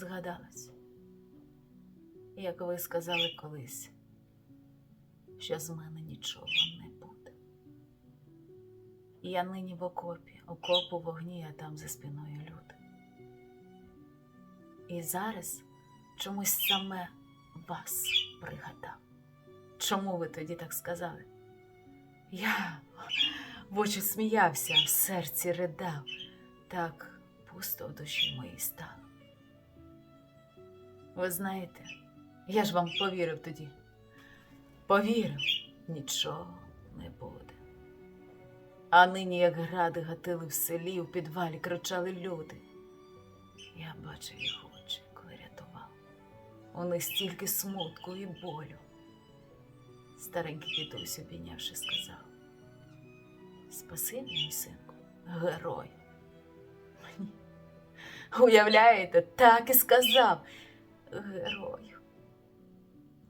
згадалось, як ви сказали колись, що з мене нічого не буде. Я нині в окопі, окопу вогні, а там за спиною люди. І зараз чомусь саме вас пригадав. Чому ви тоді так сказали? Я в очі сміявся, в серці ридав, так пусто в душі моїй стало. Ви знаєте, я ж вам повірив тоді. Повірив, нічого не буде. А нині, як гради гатили в селі, в підвалі кричали люди. Я бачив їх очі, коли рятував. У них стільки смутку і болю. Старенький дідусь, обійнявши, сказав. Спасибі, мій синку, герой. Мені. Уявляєте, так і сказав. Герою.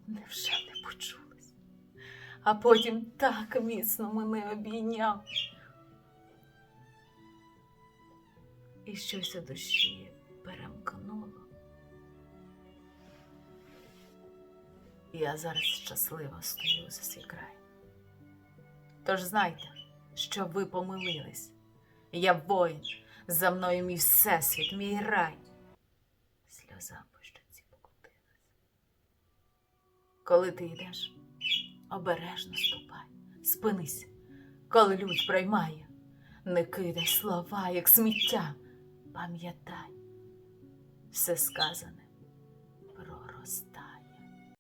Невже не почулось? А потім так міцно мене обійняв. І щось у душі перемкнуло. Я зараз щасливо стою за свій край. Тож знайте, що ви помилились. Я воїн, за мною мій всесвіт, мій рай. Сльоза Коли ти йдеш, обережно ступай, спинись, коли лють приймає, не кидай слова, як сміття. Пам'ятай, все сказане